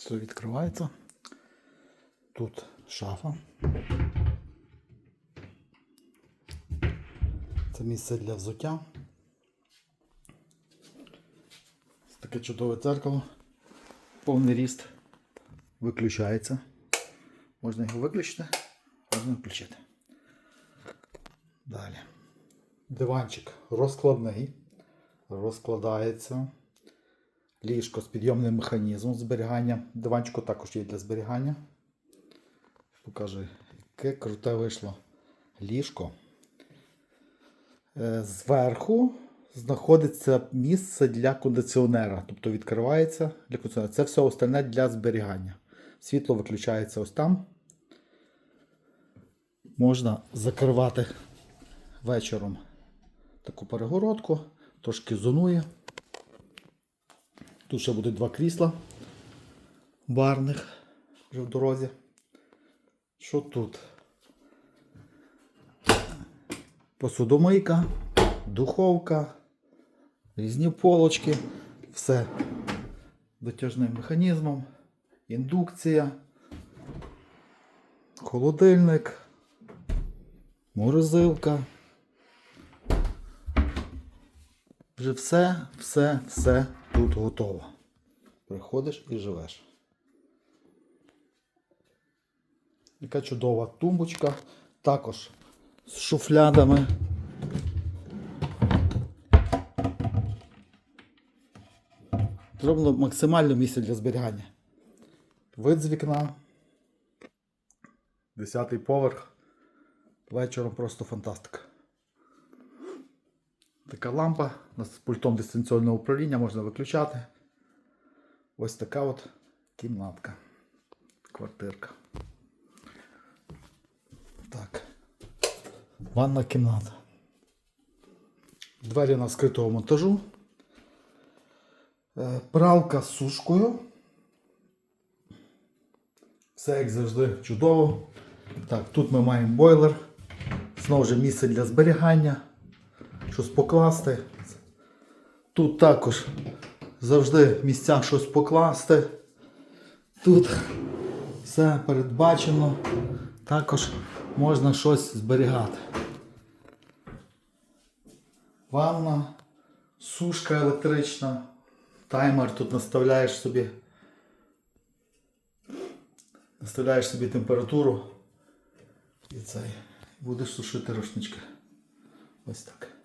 Все відкривається. Тут шафа. Це місце для взуття. Таке чудове дзеркало. Повний ріст. Виключається. Можна його виключити, можна включити. Далі. Диванчик розкладний. Розкладається. Ліжко з підйомним механізмом зберігання. Диванчику також є для зберігання. Покажу, яке круте вийшло ліжко. Е, Зверху знаходиться місце для кондиціонера. Тобто відкривається для кондиціонера. Це все остальне для зберігання. Світло виключається ось там. Можна закривати вечором таку перегородку, трошки зонує. Тут ще будуть два крісла барних вже в дорозі. Що тут? Посудомийка, духовка, різні полочки, все витяжним механізмом, індукція, холодильник, морозилка. Вже все, все, все тут готово. Приходиш і живеш. Яка чудова тумбочка. Також з шуфлядами. Зроблено максимальне місце для зберігання. Вид з вікна. Десятий поверх. Вечором просто фантастика. Така лампа з пультом дистанційного управління можна виключати. Ось така от кімнатка. Квартирка. Так. Ванна кімната. Двері на скритого монтажу. Е, Пралка з сушкою. Все як завжди чудово. Так, тут ми маємо бойлер. Знову ж місце для зберігання. Щось покласти. Тут також завжди місця щось покласти. Тут все передбачено. Також можна щось зберігати. Ванна, сушка електрична, таймер тут наставляєш собі. Наставляєш собі температуру і цей. Будеш сушити рушнички. Ось так.